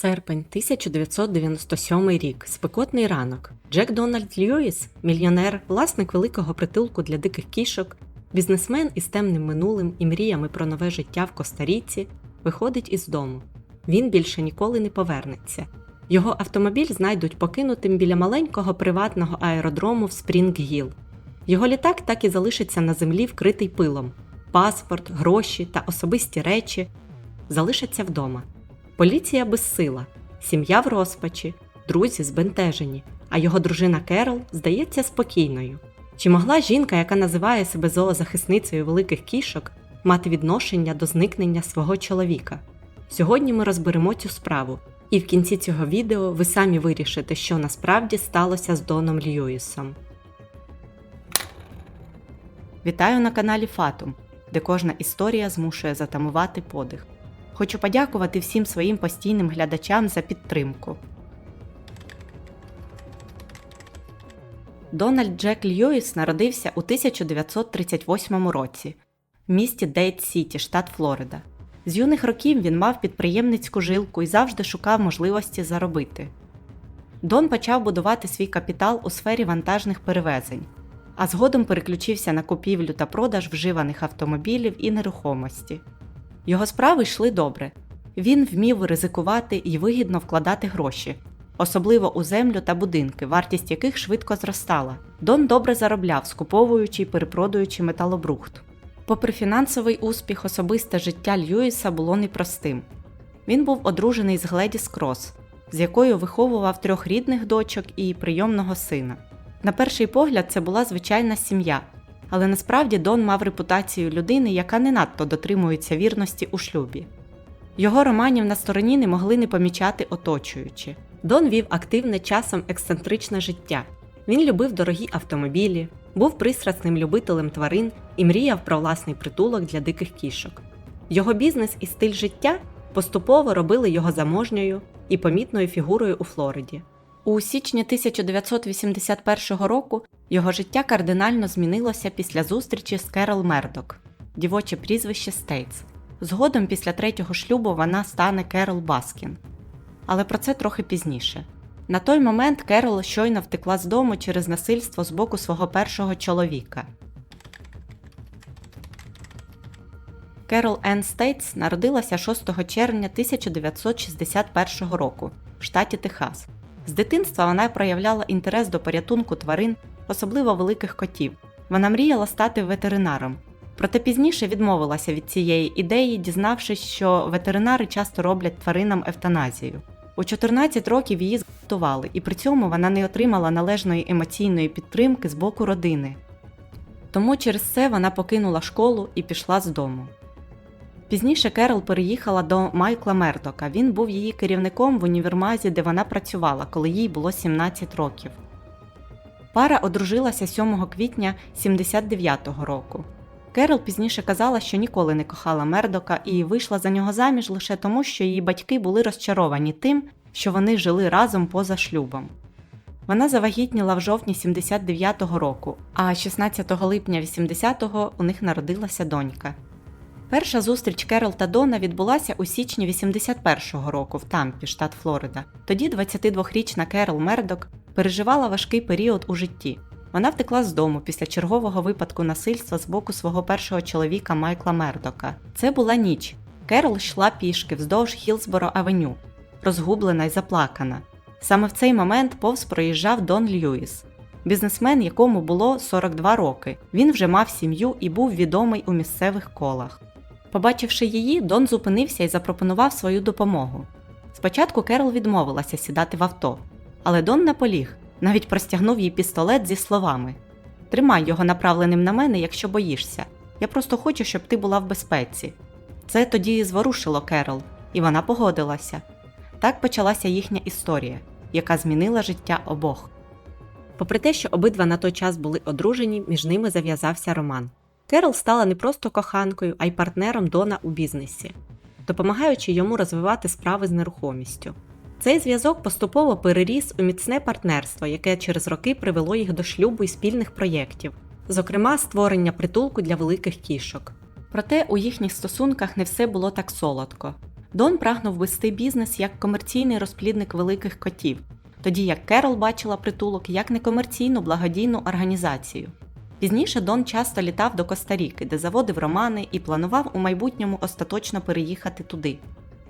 Серпень 1997 рік. Спекотний ранок. Джек Дональд Льюіс, мільйонер, власник великого притулку для диких кішок, бізнесмен із темним минулим і мріями про нове життя в Коста-Ріці, виходить із дому. Він більше ніколи не повернеться. Його автомобіль знайдуть покинутим біля маленького приватного аеродрому в Спрінг-Гіл. Його літак так і залишиться на землі, вкритий пилом. Паспорт, гроші та особисті речі залишаться вдома. Поліція безсила, сім'я в розпачі, друзі збентежені, а його дружина Керол здається спокійною. Чи могла жінка, яка називає себе зоозахисницею великих кішок, мати відношення до зникнення свого чоловіка? Сьогодні ми розберемо цю справу, і в кінці цього відео ви самі вирішите, що насправді сталося з Доном Льюісом. Вітаю на каналі Фатум, де кожна історія змушує затамувати подих. Хочу подякувати всім своїм постійним глядачам за підтримку. Дональд Джек Льюіс народився у 1938 році в місті Дейт Сіті, штат Флорида. З юних років він мав підприємницьку жилку і завжди шукав можливості заробити. Дон почав будувати свій капітал у сфері вантажних перевезень, а згодом переключився на купівлю та продаж вживаних автомобілів і нерухомості. Його справи йшли добре. Він вмів ризикувати і вигідно вкладати гроші, особливо у землю та будинки, вартість яких швидко зростала. Дон добре заробляв, скуповуючи і перепродуючи металобрухт. Попри фінансовий успіх, особисте життя Льюіса було непростим. Він був одружений з Гледіс Крос, з якою виховував трьох рідних дочок і прийомного сина. На перший погляд, це була звичайна сім'я, але насправді Дон мав репутацію людини, яка не надто дотримується вірності у шлюбі. Його романів на стороні не могли не помічати оточуючі. Дон вів активне часом ексцентричне життя. Він любив дорогі автомобілі, був пристрасним любителем тварин і мріяв про власний притулок для диких кішок. Його бізнес і стиль життя поступово робили його заможньою і помітною фігурою у Флориді. У січні 1981 року його життя кардинально змінилося після зустрічі з Керол Мердок, дівоче прізвище Стейтс. Згодом після третього шлюбу вона стане Керол Баскін. Але про це трохи пізніше. На той момент Керол щойно втекла з дому через насильство з боку свого першого чоловіка. Керол Енн Стейтс народилася 6 червня 1961 року в штаті Техас. З дитинства вона проявляла інтерес до порятунку тварин, особливо великих котів. Вона мріяла стати ветеринаром. Проте пізніше відмовилася від цієї ідеї, дізнавшись, що ветеринари часто роблять тваринам евтаназію. У 14 років її зґвалтували, і при цьому вона не отримала належної емоційної підтримки з боку родини. Тому через це вона покинула школу і пішла з дому. Пізніше Керол переїхала до Майкла Мердока. Він був її керівником в універмазі, де вона працювала, коли їй було 17 років. Пара одружилася 7 квітня 79-го року. Керол пізніше казала, що ніколи не кохала Мердока і вийшла за нього заміж лише тому, що її батьки були розчаровані тим, що вони жили разом поза шлюбом. Вона завагітніла в жовтні 79-го року, а 16 липня 80-го у них народилася донька. Перша зустріч Керол та Дона відбулася у січні 81-го року в Тампі, штат Флорида. Тоді 22-річна Керол Мердок переживала важкий період у житті. Вона втекла з дому після чергового випадку насильства з боку свого першого чоловіка Майкла Мердока. Це була ніч. Керол йшла пішки вздовж Хілсборо Авеню, розгублена й заплакана. Саме в цей момент повз проїжджав Дон Льюіс, бізнесмен, якому було 42 роки. Він вже мав сім'ю і був відомий у місцевих колах. Побачивши її, Дон зупинився і запропонував свою допомогу. Спочатку Керол відмовилася сідати в авто, але Дон наполіг, навіть простягнув їй пістолет зі словами: Тримай його направленим на мене, якщо боїшся. Я просто хочу, щоб ти була в безпеці. Це тоді і зворушило Керол, і вона погодилася. Так почалася їхня історія, яка змінила життя обох. Попри те, що обидва на той час були одружені, між ними зав'язався роман. Керол стала не просто коханкою, а й партнером Дона у бізнесі, допомагаючи йому розвивати справи з нерухомістю. Цей зв'язок поступово переріс у міцне партнерство, яке через роки привело їх до шлюбу і спільних проєктів, зокрема створення притулку для великих кішок. Проте у їхніх стосунках не все було так солодко. Дон прагнув вести бізнес як комерційний розплідник великих котів, тоді як Керол бачила притулок як некомерційну благодійну організацію. Пізніше Дон часто літав до Коста-Ріки, де заводив романи і планував у майбутньому остаточно переїхати туди.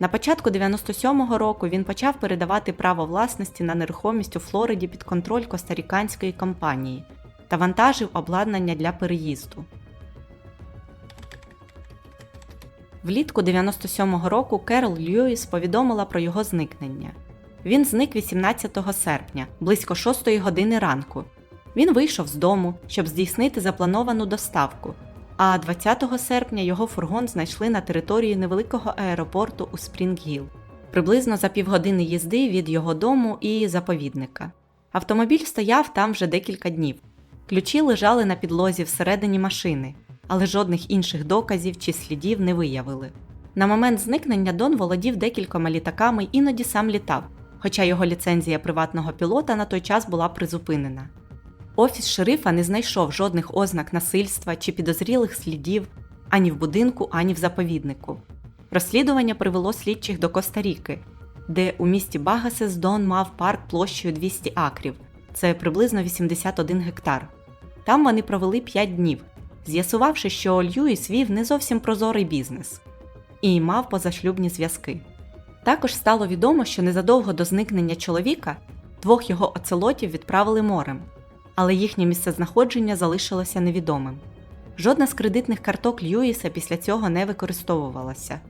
На початку 97-го року він почав передавати право власності на нерухомість у Флориді під контроль костаріканської компанії та вантажив обладнання для переїзду. Влітку 97-го року Керол Льюіс повідомила про його зникнення. Він зник 18 серпня, близько 6 години ранку. Він вийшов з дому, щоб здійснити заплановану доставку, а 20 серпня його фургон знайшли на території невеликого аеропорту у Спрінгіл, приблизно за півгодини їзди від його дому і заповідника. Автомобіль стояв там вже декілька днів. Ключі лежали на підлозі всередині машини, але жодних інших доказів чи слідів не виявили. На момент зникнення Дон володів декількома літаками, іноді сам літав, хоча його ліцензія приватного пілота на той час була призупинена. Офіс шерифа не знайшов жодних ознак насильства чи підозрілих слідів ані в будинку, ані в заповіднику. Розслідування привело слідчих до Коста-Ріки, де у місті Багасес Дон мав парк площею 200 акрів, це приблизно 81 гектар. Там вони провели 5 днів, з'ясувавши, що Льюіс вів не зовсім прозорий бізнес і мав позашлюбні зв'язки. Також стало відомо, що незадовго до зникнення чоловіка двох його оцелотів відправили морем, але їхнє місцезнаходження залишилося невідомим. Жодна з кредитних карток Льюіса після цього не використовувалася.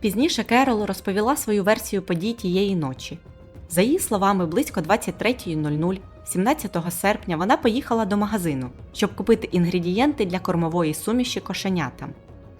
Пізніше Керол розповіла свою версію подій тієї ночі. За її словами, близько 23.00 17 серпня вона поїхала до магазину, щоб купити інгредієнти для кормової суміші кошенятам,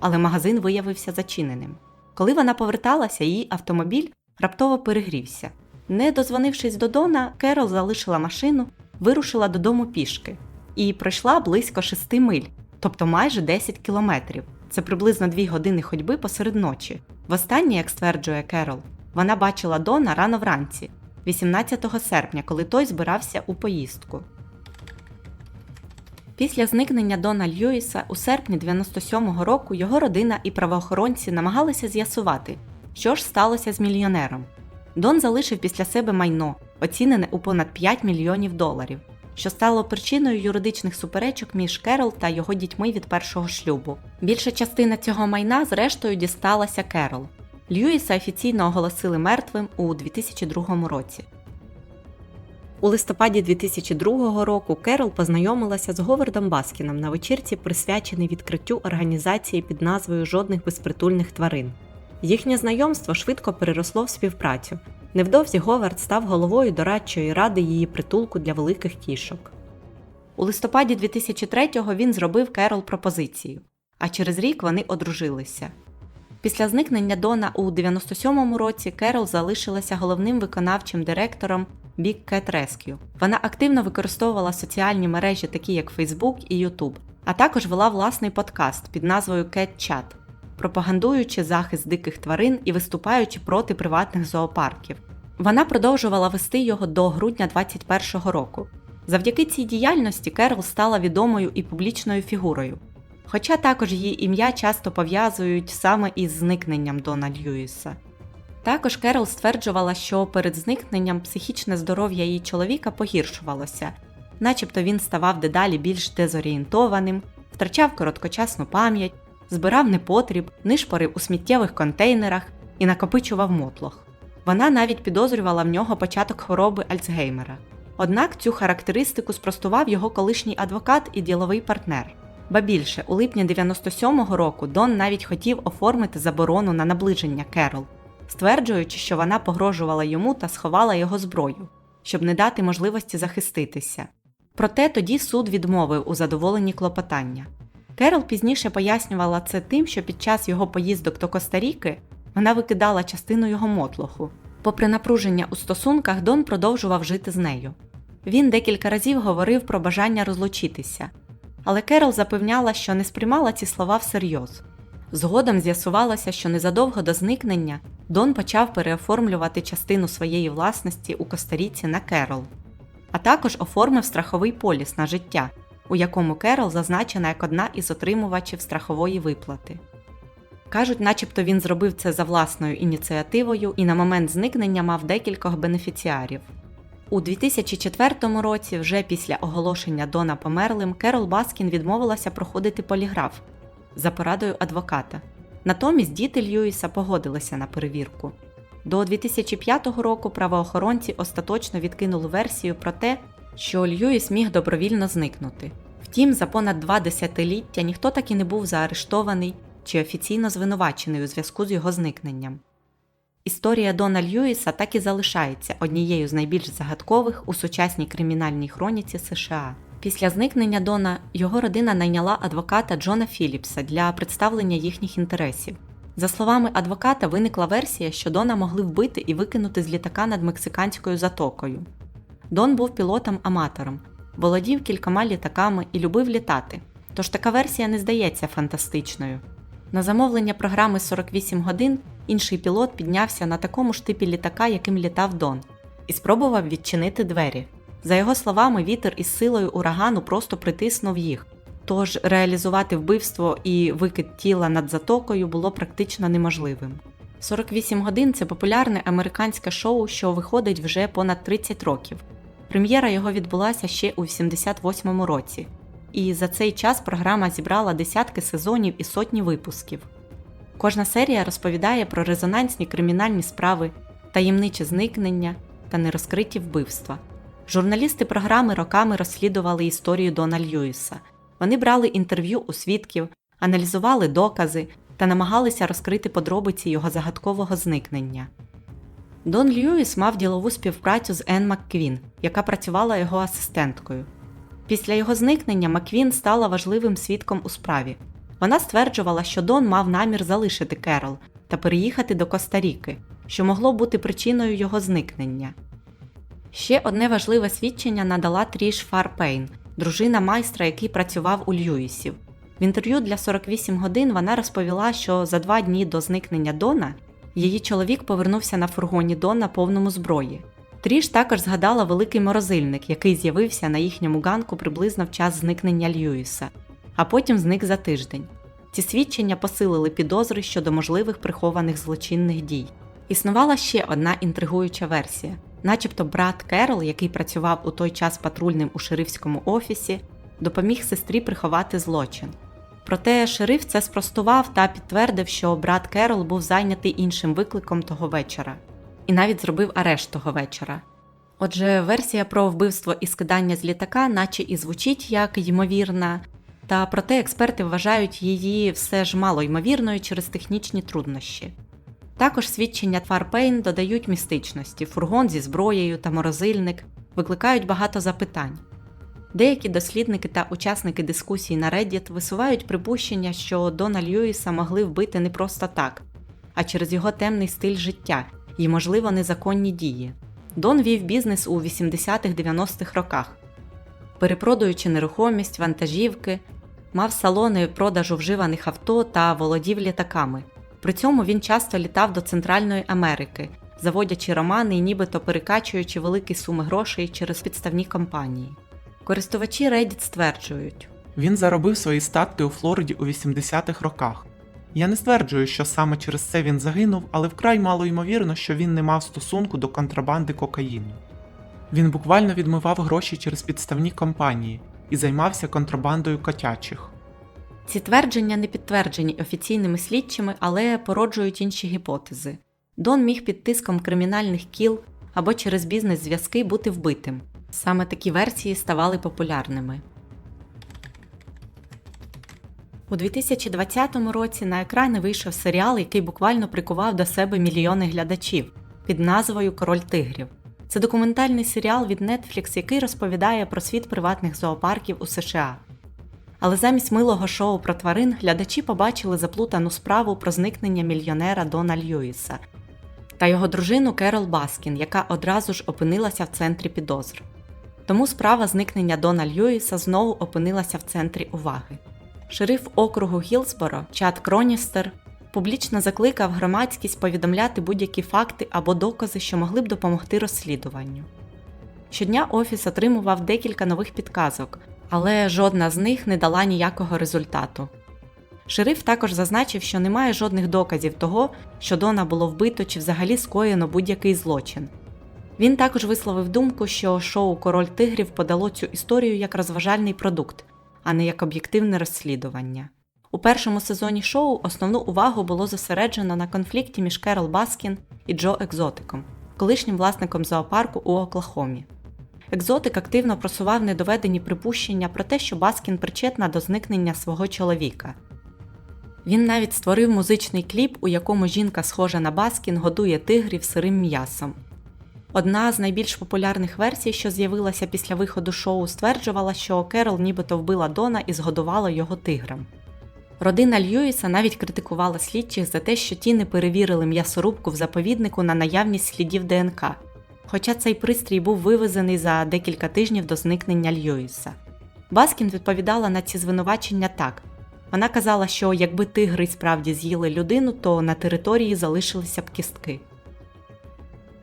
але магазин виявився зачиненим. Коли вона поверталася, її автомобіль раптово перегрівся. Не дозвонившись до Дона, Керол залишила машину, вирушила додому пішки і пройшла близько 6 миль, тобто майже 10 кілометрів. Це приблизно 2 години ходьби посеред ночі. Востаннє, як стверджує Керол, вона бачила Дона рано вранці, 18 серпня, коли той збирався у поїздку. Після зникнення Дона Льюіса у серпні 97-го року його родина і правоохоронці намагалися з'ясувати, що ж сталося з мільйонером. Дон залишив після себе майно, оцінене у понад 5 мільйонів доларів, що стало причиною юридичних суперечок між Керол та його дітьми від першого шлюбу. Більша частина цього майна, зрештою, дісталася Керол. Льюіса офіційно оголосили мертвим у 2002 році. У листопаді 2002 року Керол познайомилася з Говардом Баскіном на вечірці, присвяченій відкриттю організації під назвою Жодних безпритульних тварин. Їхнє знайомство швидко переросло в співпрацю. Невдовзі Говард став головою дорадчої ради її притулку для великих кішок. У листопаді 2003-го він зробив Керол пропозицію, а через рік вони одружилися. Після зникнення Дона у 97-му році Керол залишилася головним виконавчим директором Big Cat Rescue. Вона активно використовувала соціальні мережі, такі як Facebook і YouTube, а також вела власний подкаст під назвою Cat Chat, пропагандуючи захист диких тварин і виступаючи проти приватних зоопарків. Вона продовжувала вести його до грудня 2021 року. Завдяки цій діяльності Керол стала відомою і публічною фігурою. Хоча також її ім'я часто пов'язують саме із зникненням Дона Льюіса. Також Керол стверджувала, що перед зникненням психічне здоров'я її чоловіка погіршувалося, начебто він ставав дедалі більш дезорієнтованим, втрачав короткочасну пам'ять, збирав непотріб, нишпорив у сміттєвих контейнерах і накопичував мотлох. Вона навіть підозрювала в нього початок хвороби Альцгеймера. Однак цю характеристику спростував його колишній адвокат і діловий партнер. Ба більше, у липні 97-го року Дон навіть хотів оформити заборону на наближення Керол, стверджуючи, що вона погрожувала йому та сховала його зброю, щоб не дати можливості захиститися. Проте тоді суд відмовив у задоволенні клопотання. Керол пізніше пояснювала це тим, що під час його поїздок до Коста-Ріки вона викидала частину його мотлоху. Попри напруження у стосунках, Дон продовжував жити з нею. Він декілька разів говорив про бажання розлучитися, але Керол запевняла, що не сприймала ці слова всерйоз. Згодом з'ясувалося, що незадовго до зникнення Дон почав переоформлювати частину своєї власності у Костаріці на Керол, а також оформив страховий поліс на життя, у якому Керол зазначена як одна із отримувачів страхової виплати. Кажуть, начебто він зробив це за власною ініціативою і на момент зникнення мав декількох бенефіціарів. У 2004 році, вже після оголошення Дона померлим, Керол Баскін відмовилася проходити поліграф за порадою адвоката. Натомість діти Льюіса погодилися на перевірку. До 2005 року правоохоронці остаточно відкинули версію про те, що Льюіс міг добровільно зникнути. Втім, за понад два десятиліття ніхто так і не був заарештований чи офіційно звинувачений у зв'язку з його зникненням. Історія Дона Льюіса так і залишається однією з найбільш загадкових у сучасній кримінальній хроніці США. Після зникнення Дона його родина найняла адвоката Джона Філіпса для представлення їхніх інтересів. За словами адвоката, виникла версія, що Дона могли вбити і викинути з літака над мексиканською затокою. Дон був пілотом-аматором, володів кількома літаками і любив літати, тож така версія не здається фантастичною. На замовлення програми 48 годин інший пілот піднявся на такому ж типі літака, яким літав Дон, і спробував відчинити двері. За його словами, вітер із силою урагану просто притиснув їх, тож реалізувати вбивство і викид тіла над затокою було практично неможливим. 48 годин це популярне американське шоу, що виходить вже понад 30 років. Прем'єра його відбулася ще у 88 році, і за цей час програма зібрала десятки сезонів і сотні випусків. Кожна серія розповідає про резонансні кримінальні справи, таємниче зникнення та нерозкриті вбивства. Журналісти програми роками розслідували історію Дона Льюіса. Вони брали інтерв'ю у свідків, аналізували докази та намагалися розкрити подробиці його загадкового зникнення. Дон Льюіс мав ділову співпрацю з Енн Макквін, яка працювала його асистенткою. Після його зникнення Маквін стала важливим свідком у справі. Вона стверджувала, що Дон мав намір залишити Керол та переїхати до Коста-Ріки, що могло бути причиною його зникнення. Ще одне важливе свідчення надала Тріш Фарпейн, дружина майстра, який працював у Льюісів. В інтерв'ю для 48 годин вона розповіла, що за два дні до зникнення Дона її чоловік повернувся на фургоні Дона повному зброї. Тріш також згадала великий морозильник, який з'явився на їхньому ганку приблизно в час зникнення Льюіса, а потім зник за тиждень. Ці свідчення посилили підозри щодо можливих прихованих злочинних дій. Існувала ще одна інтригуюча версія, начебто брат Керол, який працював у той час патрульним у шерифському офісі, допоміг сестрі приховати злочин. Проте шериф це спростував та підтвердив, що брат Керол був зайнятий іншим викликом того вечора і навіть зробив арешт того вечора. Отже, версія про вбивство і скидання з літака, наче і звучить як ймовірна, та проте експерти вважають її все ж мало ймовірною через технічні труднощі. Також свідчення Фарпейн додають містичності, фургон зі зброєю та морозильник викликають багато запитань. Деякі дослідники та учасники дискусій на Reddit висувають припущення, що Дона Льюіса могли вбити не просто так, а через його темний стиль життя і, можливо, незаконні дії. Дон вів бізнес у 80-х-90-х роках, перепродаючи нерухомість, вантажівки, мав салони продажу вживаних авто та володів літаками. При цьому він часто літав до Центральної Америки, заводячи романи і нібито перекачуючи великі суми грошей через підставні компанії. Користувачі Reddit стверджують, Він заробив свої статки у Флориді у 80-х роках. Я не стверджую, що саме через це він загинув, але вкрай мало ймовірно, що він не мав стосунку до контрабанди кокаїну. Він буквально відмивав гроші через підставні компанії і займався контрабандою котячих. Ці твердження не підтверджені офіційними слідчими, але породжують інші гіпотези. Дон міг під тиском кримінальних кіл або через бізнес-зв'язки бути вбитим. Саме такі версії ставали популярними. У 2020 році на екрани вийшов серіал, який буквально прикував до себе мільйони глядачів під назвою Король тигрів. Це документальний серіал від Netflix, який розповідає про світ приватних зоопарків у США. Але замість милого шоу про тварин глядачі побачили заплутану справу про зникнення мільйонера Дона Льюіса та його дружину Керол Баскін, яка одразу ж опинилася в центрі підозр. Тому справа зникнення Дона Льюіса знову опинилася в центрі уваги. Шериф округу Гілсборо Чад Кроністер публічно закликав громадськість повідомляти будь-які факти або докази, що могли б допомогти розслідуванню. Щодня офіс отримував декілька нових підказок, але жодна з них не дала ніякого результату. Шериф також зазначив, що немає жодних доказів того, що Дона було вбито чи взагалі скоєно будь-який злочин. Він також висловив думку, що шоу Король тигрів подало цю історію як розважальний продукт, а не як об'єктивне розслідування. У першому сезоні шоу основну увагу було зосереджено на конфлікті між Керол Баскін і Джо Екзотиком, колишнім власником зоопарку у Оклахомі. Екзотик активно просував недоведені припущення про те, що Баскін причетна до зникнення свого чоловіка. Він навіть створив музичний кліп, у якому жінка, схожа на Баскін, годує тигрів сирим м'ясом. Одна з найбільш популярних версій, що з'явилася після виходу шоу, стверджувала, що Керол нібито вбила Дона і згодувала його тиграм. Родина Льюіса навіть критикувала слідчих за те, що ті не перевірили м'ясорубку в заповіднику на наявність слідів ДНК, хоча цей пристрій був вивезений за декілька тижнів до зникнення Льюіса. Баскін відповідала на ці звинувачення так. Вона казала, що якби тигри справді з'їли людину, то на території залишилися б кістки.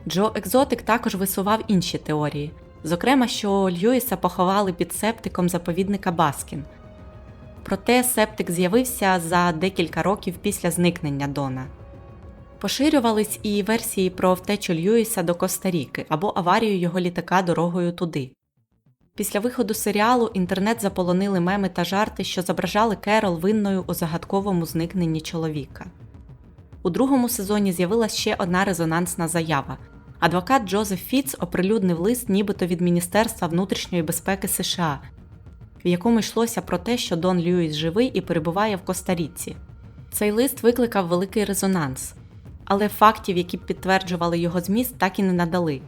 Джо Екзотик також висував інші теорії, зокрема, що Льюіса поховали під септиком заповідника Баскін. Проте септик з'явився за декілька років після зникнення Дона. Поширювались і версії про втечу Льюіса до Коста-Ріки або аварію його літака дорогою туди. Після виходу серіалу інтернет заполонили меми та жарти, що зображали Керол винною у загадковому зникненні чоловіка. У другому сезоні з'явилася ще одна резонансна заява. Адвокат Джозеф Фіц оприлюднив лист нібито від Міністерства внутрішньої безпеки США, в якому йшлося про те, що Дон Льюіс живий і перебуває в Коста-Ріці. Цей лист викликав великий резонанс, але фактів, які б підтверджували його зміст, так і не надали.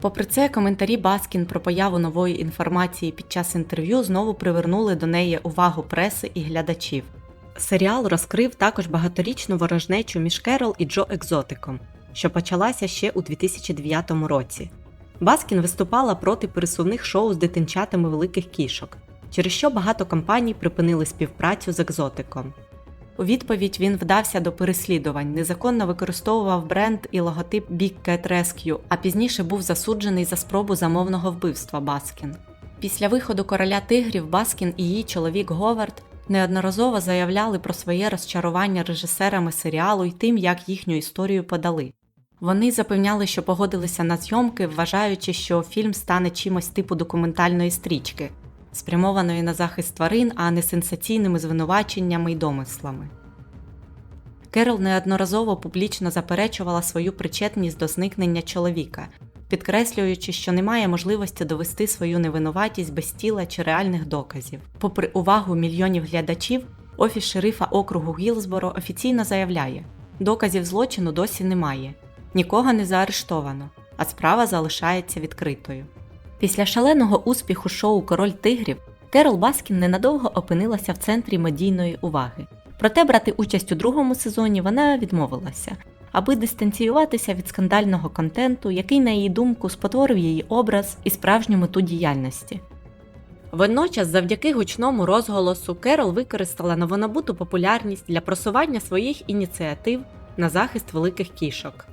Попри це, коментарі Баскін про появу нової інформації під час інтерв'ю знову привернули до неї увагу преси і глядачів. Серіал розкрив також багаторічну ворожнечу між Керол і Джо Екзотиком, що почалася ще у 2009 році. Баскін виступала проти пересувних шоу з дитинчатами великих кішок, через що багато компаній припинили співпрацю з екзотиком. У відповідь він вдався до переслідувань, незаконно використовував бренд і логотип Big Cat Rescue, а пізніше був засуджений за спробу замовного вбивства Баскін. Після виходу короля тигрів Баскін і її чоловік Говард неодноразово заявляли про своє розчарування режисерами серіалу і тим, як їхню історію подали. Вони запевняли, що погодилися на зйомки, вважаючи, що фільм стане чимось типу документальної стрічки, спрямованої на захист тварин, а не сенсаційними звинуваченнями й домислами. Керол неодноразово публічно заперечувала свою причетність до зникнення чоловіка, підкреслюючи, що немає можливості довести свою невинуватість без тіла чи реальних доказів. Попри увагу мільйонів глядачів, офіс шерифа округу Гілсборо офіційно заявляє, доказів злочину досі немає, нікого не заарештовано, а справа залишається відкритою. Після шаленого успіху шоу Король тигрів Керол Баскін ненадовго опинилася в центрі медійної уваги. Проте брати участь у другому сезоні вона відмовилася, аби дистанціюватися від скандального контенту, який, на її думку, спотворив її образ і справжню мету діяльності. Водночас, завдяки гучному розголосу, Керол використала новонабуту популярність для просування своїх ініціатив на захист великих кішок.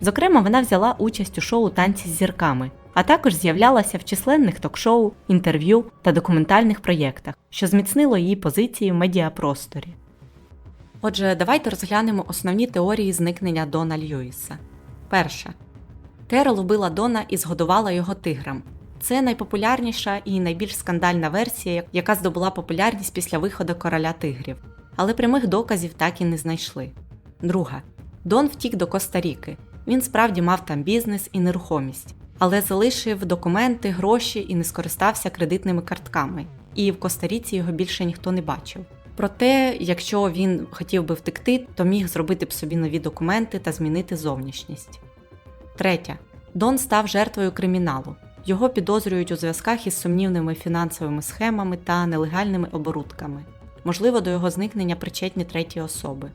Зокрема, вона взяла участь у шоу Танці з зірками, а також з'являлася в численних ток-шоу, інтерв'ю та документальних проєктах, що зміцнило її позиції в медіапросторі. Отже, давайте розглянемо основні теорії зникнення Дона Льюіса. Перша. Керол убила Дона і згодувала його тиграм. Це найпопулярніша і найбільш скандальна версія, яка здобула популярність після виходу короля тигрів, але прямих доказів так і не знайшли. Друга. Дон втік до Коста-Ріки. Він справді мав там бізнес і нерухомість, але залишив документи, гроші і не скористався кредитними картками. І в Коста-Ріці його більше ніхто не бачив. Проте, якщо він хотів би втекти, то міг зробити б собі нові документи та змінити зовнішність. Третя. Дон став жертвою криміналу. Його підозрюють у зв'язках із сумнівними фінансовими схемами та нелегальними оборудками. Можливо, до його зникнення причетні треті особи.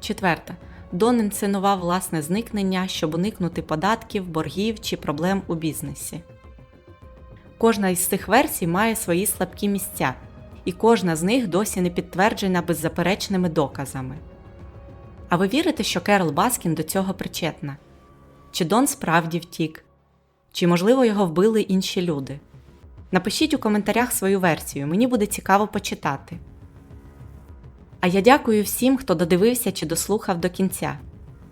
Четверта. Дон інсценував власне зникнення, щоб уникнути податків, боргів чи проблем у бізнесі. Кожна із цих версій має свої слабкі місця, і кожна з них досі не підтверджена беззаперечними доказами. А ви вірите, що Керол Баскін до цього причетна? Чи Дон справді втік? Чи, можливо, його вбили інші люди? Напишіть у коментарях свою версію, мені буде цікаво почитати. А я дякую всім, хто додивився чи дослухав до кінця.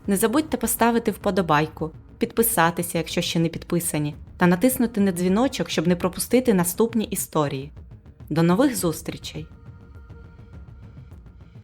Не забудьте поставити вподобайку, підписатися, якщо ще не підписані, та натиснути на дзвіночок, щоб не пропустити наступні історії. До нових зустрічей!